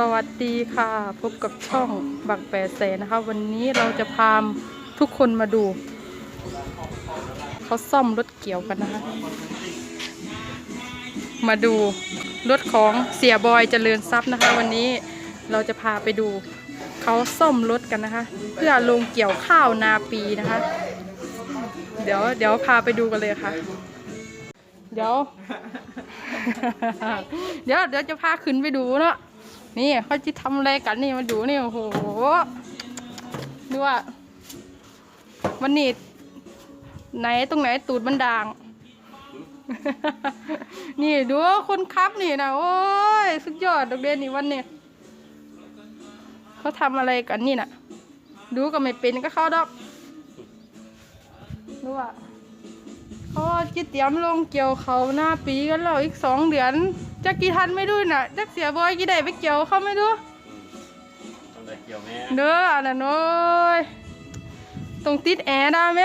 สวัสดีค่ะ พบกับช่องบักแปดแสนนะคะ วันนี้เราจะพาทุกคนมาดู เขาซ่อมรถเกี่ยวกันนะคะ มาดูรถของเสียบอยเจริญทรัพย์นะคะ วันนี้เราจะพาไปดูเขาซ่อมรถกันนะคะ เพื่อลงเกี่ยวข้าวนาปีนะคะ เดี๋ยวเดี๋ยวพาไปดูกันเลยค่ะ เดี๋ยว เดี๋ยวเดี๋ยวจะพาขึ้นไปดูเนาะ นี่เขาจะทำอะไรกันนี่มาดูนี่โอ้โหดูว่าวันนี้ไหนตรงไหนตูดมันด่าง นี่ดูคนขับนี่นะโอ้ยสุดยอดดอกเด่นนี่วันนี้เขาทำอะไรกันนี่น่ะ ดูก็ไม่เป็นก็เข้าดอกดูว่าเขาจะเตรียมลงเกี่ยวเขาหน้าปีกันแล้วอีกสองเดือน จะกี่ทันไม่รู้น่ะจักเสียบอยกี่ได้ไปเกี่ยวเขาไม่รู้ทำไรเกี่ยวแม่เด้ออันนั้นโอ้ยตรงติดแอร์ได้ไหม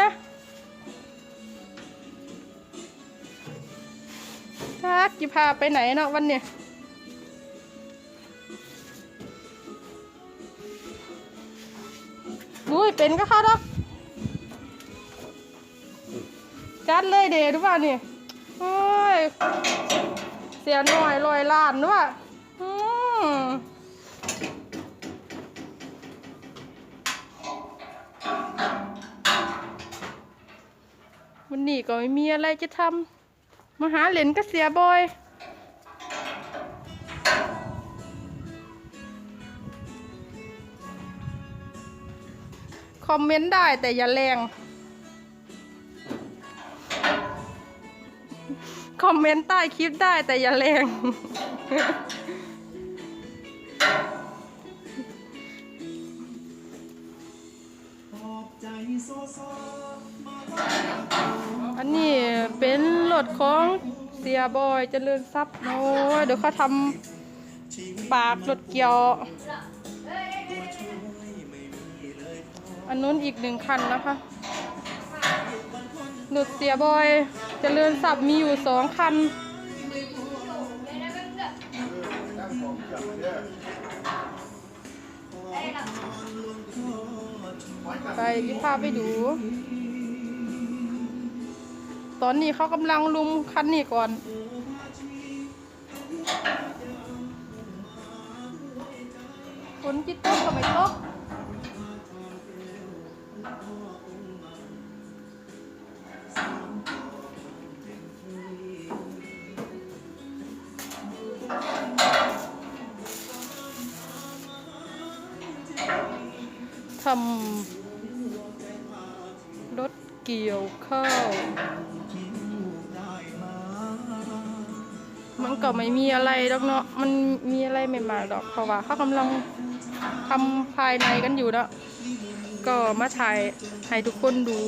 ถ้ากี่พาไปไหนเนาะวันเนี้ยอุ้ยเป็นก็เข้าดอกจัดเลยเดดูป่ะนี่โอ้ย เสียหน่อยลอยล้านด้วยวันนี้ก็ไม่มีอะไรจะทำมาหาเหรนก็เสียบอยคอมเมนต์ได้แต่อย่าแรง คอมเมนต์ใต้คลิปได้แต่อย่าแรง อันนี้เป็นรถของเสียบอยจเจริญทรัพย์โอ้ยเดี๋ยวเขาทำปากรถเกี่ยว อันนู้นอีกหนึ่งคันนะคะรถเสียบอย เจริญทรัพย์มีอยู่สองคัน ไปที่พาไปดู ตอนนี้เขากำลังลุมคันนี้ก่อนฝนจิตตกก็ไม่ตกำรถเกี่ยวข้าว มันก็ไม่มีอะไรดอกเนาะ มันมีอะไรใหม่ๆดอก เพราะว่าเขากำลังทำภายในกันอยู่เนาะ ก็มาถ่ายให้ทุกคนดู